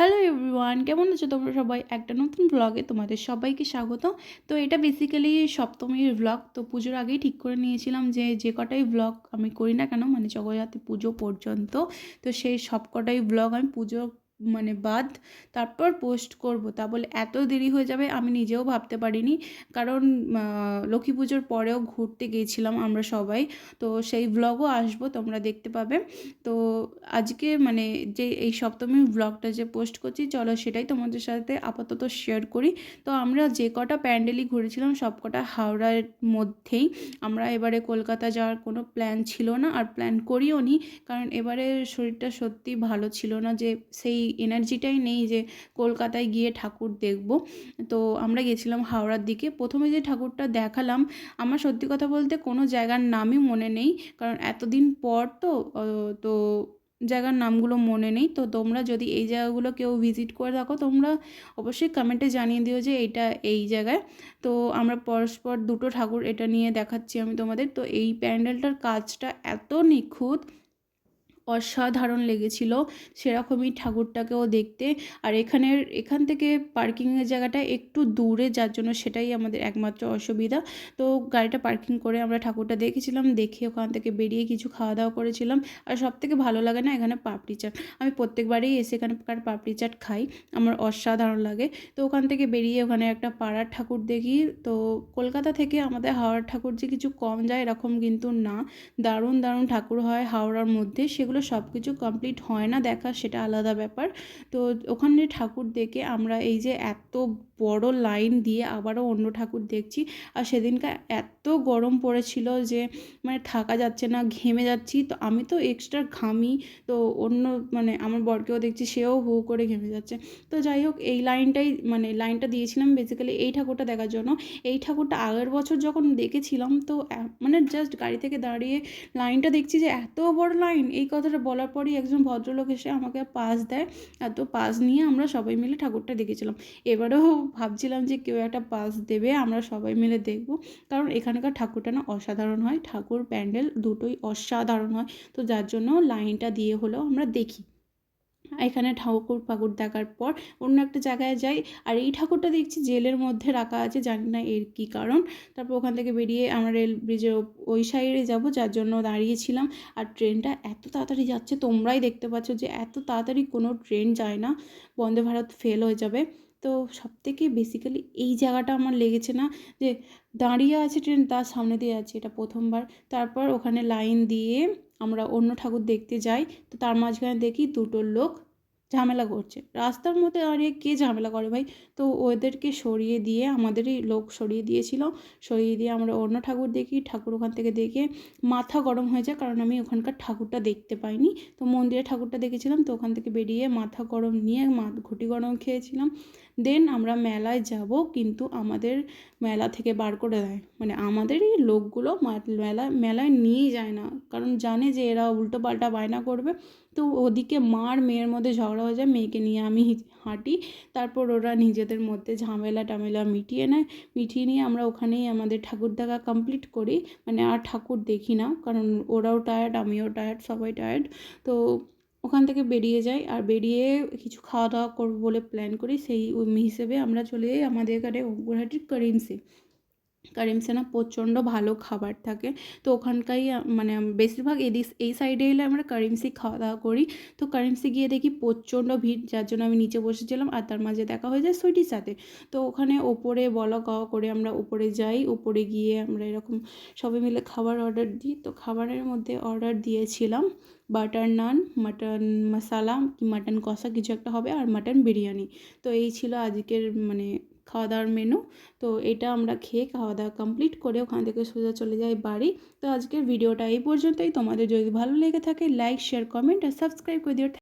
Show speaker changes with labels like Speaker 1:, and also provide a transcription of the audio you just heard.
Speaker 1: Hello everyone কেমন আছো তোমরা সবাই? একটা নতুন ব্লগে তোমাদের সবাইকে স্বাগত। তো এটা বেসিক্যালি সপ্তমীর ব্লগ তো পুজোর আগেই ঠিক করে নিয়েছিলাম যে যে কটাই ব্লগ আমি করি না কেন মানে জগজাতি পুজো পর্যন্ত, তো সেই সব কটাই ব্লগ আমি পুজো মানে বাদ, তারপর পোস্ট করব। তা বলে এত দেরি হয়ে যাবে আমি নিজেও ভাবতে পারিনি। কারণ লক্ষ্মী পুজোর পরেও ঘুরতে গিয়েছিলাম আমরা সবাই। তো সেই ব্লগও আসব, তোমরা দেখতে পাবে। তো আজকে মানে যে এই সপ্তমীর ব্লগটা যে পোস্ট করছি, চলো সেটাই তোমাদের সাথে আপাতত শেয়ার করি। তো আমরা যে কটা প্যান্ডেলই ঘুরেছিলাম, সব কটা হাওড়ার মধ্যেই। আমরা এবারে কলকাতা যাওয়ার কোনো প্ল্যান ছিল না, আর প্ল্যান করিও নি। কারণ এবারে শরীরটা সত্যি ভালো ছিল না যে সেই এনার্জিটাই নেই যে কলকাতায় গিয়ে ঠাকুর দেখব। তো আমরা গেছিলাম হাওড়ার দিকে। প্রথমে যে ঠাকুরটা দেখালাম, আমার সত্যি কথা বলতে কোনো জায়গার নামই মনে নেই। কারণ এতদিন পর তো তো জায়গার নামগুলো মনে নেই। তো তোমরা যদি এই জায়গাগুলো কেউ ভিজিট করে থাকো, তোমরা অবশ্যই কমেন্টে জানিয়ে দিও যে এইটা এই জায়গায়। তো আমরা পরস্পর দুটো ঠাকুর এটা নিয়ে দেখাচ্ছি আমি তোমাদের। তো এই প্যান্ডেলটার কাজটা এত নিখুঁত অসাধারণ লেগেছিল। সেরকমই ঠাকুরটাকেও দেখতে। আর এখানের, এখান থেকে পার্কিংয়ের জায়গাটা একটু দূরে, যার জন্য সেটাই আমাদের একমাত্র অসুবিধা। তো গাড়িটা পার্কিং করে আমরা ঠাকুরটা দেখেছিলাম, দেখে ওখান থেকে বেরিয়ে কিছু খাওয়া দাওয়া করেছিলাম। আর সব থেকে ভালো লাগে না এখানে পাপড়ি চাট। আমি প্রত্যেকবারেই এসে এখানকার পাপড়ি চাট খাই, আমার অসাধারণ লাগে। তো ওখান থেকে বেরিয়ে ওখানে একটা পাড়ার ঠাকুর দেখি। তো কলকাতা থেকে আমাদের হাওড়ার ঠাকুর যে কিছু কম যায় এরকম কিন্তু না। দারুণ দারুণ ঠাকুর হয় হাওড়ার মধ্যে। সেগুলো সব কিছু কমপ্লিট হয় না দেখা, সেটা আলাদা ব্যাপার। তো ওখানে ঠাকুর দেখে আমরা এই যে এত বড় লাইন দিয়ে আবারও অন্য ঠাকুর দেখছি। আর সেদিনকার এত গরম পড়েছিল যে মানে থাকা যাচ্ছে না, ঘেমে যাচ্ছি। তো আমি তো এক্সট্রা ঘামি, তো অন্য মানে আমার বরকেও দেখছি, সেও হু করে ঘেমে যাচ্ছে। তো যাই হোক, এই লাইনটাই মানে লাইনটা দিয়েছিলাম বেসিক্যালি এই ঠাকুরটা দেখার জন্য। এই ঠাকুরটা আগের বছর যখন দেখেছিলাম, তো মানে জাস্ট গাড়ি থেকে দাঁড়িয়ে লাইনটা দেখছি যে, এত বড় লাইন। এই কথাটা বলার পরই একজন ভদ্রলোক এসে আমাকে পাস দেয়। এত পাস নিয়ে আমরা সবাই মিলে ঠাকুরটা দেখেছিলাম। এবারেও ভাবছিলাম যে কেউ একটা পাস দেবে, আমরা সবাই মিলে দেখব। কারণ এখানকার ঠাকুরটা না অসাধারণ হয়, ঠাকুর প্যান্ডেল দুটোই অসাধারণ হয়। তো যার জন্য লাইনটা দিয়ে হলেও আমরা দেখি। এখানে ঠাকুর ফাকুর দেখার পর অন্য একটা জায়গায় যাই, আর এই ঠাকুরটা দেখছি জেলের মধ্যে রাখা আছে, জানি না এর কী কারণ। তারপর ওখান থেকে বেরিয়ে আমরা রেল ব্রিজের ওই সাইডে যাব, যার জন্য দাঁড়িয়েছিলাম। আর ট্রেনটা এত তাড়াতাড়ি যাচ্ছে, তোমরাই দেখতে পাচ্ছ যে এত তাড়াতাড়ি কোনো ট্রেন যায় না। বন্দে ভারত ফেল হয়ে যাবে। তো সব থেকে বেসিক্যালি এই জায়গাটা আমার লেগেছে না যে দাঁড়িয়ে আছে ট্রেন তার সামনে দিয়ে আছে এটা প্রথমবার। তারপর ওখানে লাইন দিয়ে আমরা অন্য ঠাকুর দেখতে যাই, তো তার মাঝখানে দেখি দুটো লোক ঝামেলা করছে। রাস্তার মধ্যে দাঁড়িয়ে কে ঝামেলা করে ভাই? তো ওদেরকে সরিয়ে দিয়ে আমাদেরই লোক সরিয়ে দিয়েছিল। সরিয়ে দিয়ে আমরা অন্য ঠাকুর দেখি, ঠাকুর ওখান থেকে দেখে মাথা গরম হয়ে যায় কারণ আমি ওখানকার ঠাকুরটা দেখতে পাইনি। তো মন্দিরে ঠাকুরটা দেখেছিলাম, তো ওখান থেকে বেরিয়ে মাথা গরম নিয়ে ঘটি গরম খেয়েছিলাম। দেন আমরা মেলায় যাব, কিন্তু আমাদের মেলা থেকে বার করে দেয়। মানে আমাদেরই লোকগুলো মেলা, মেলায় নিয়েই যায় না। কারণ জানে যে এরা উল্টো পাল্টা বায়না করবে। তো ওদিকে মার মেয়ের মধ্যে ঝগড়া হয়ে যায়, মেয়েকে নিয়ে আমি হাঁটি। তারপর ওরা নিজেদের মধ্যে ঝামেলা টামেলা মিটিয়ে নেয়। মিটিয়ে নিয়ে আমরা ওখানেই আমাদের ঠাকুর দেখা কমপ্লিট করি। মানে আর ঠাকুর দেখি না, কারণ ওরাও টায়ার্ড আমিও টায়ার্ড সবাই টায়ার্ড তো ওখান থেকে বেরিয়ে যাই আর বেরিয়ে কিছু খাওয়া দাওয়া করব বলে প্ল্যান করি। সেই হিসেবে আমরা চলে যাই আমাদের এখানে গুয়াহাটির করিমসি কারিমসে না প্রচণ্ড ভালো খাবার থাকে। তো ওখানকারই মানে বেশিরভাগ এদিক এই সাইডে এলে আমরা কারিমসি খাওয়া দাওয়া করি। তো কারিমসি গিয়ে দেখি প্রচণ্ড ভিড়, যার জন্য আমি নিচে বসেছিলাম আর তার মাঝে দেখা হয়ে যায় সুইটির সাথে। তো ওখানে ওপরে বলা গাওয়া করে আমরা ওপরে যাই উপরে গিয়ে আমরা এরকম সবাই মিলে খাবার অর্ডার দিই। তো খাবারের মধ্যে অর্ডার দিয়েছিলাম butter naan mutton masala mutton কষা কিছু একটা হবে আর মাটন বিরিয়ানি। তো এই ছিল আজকের মানে খাওয়া দাওয়ার মেনু তো এটা আমরা খেয়ে খাওয়া দাওয়া কমপ্লিট করে ওখান থেকে সোজা চলে যাই বাড়ি। তো আজকের ভিডিওটা এই পর্যন্তই। তোমাদের যদি ভালো লেগে থাকে লাইক শেয়ার কমেন্ট আর সাবস্ক্রাইব করে দিও।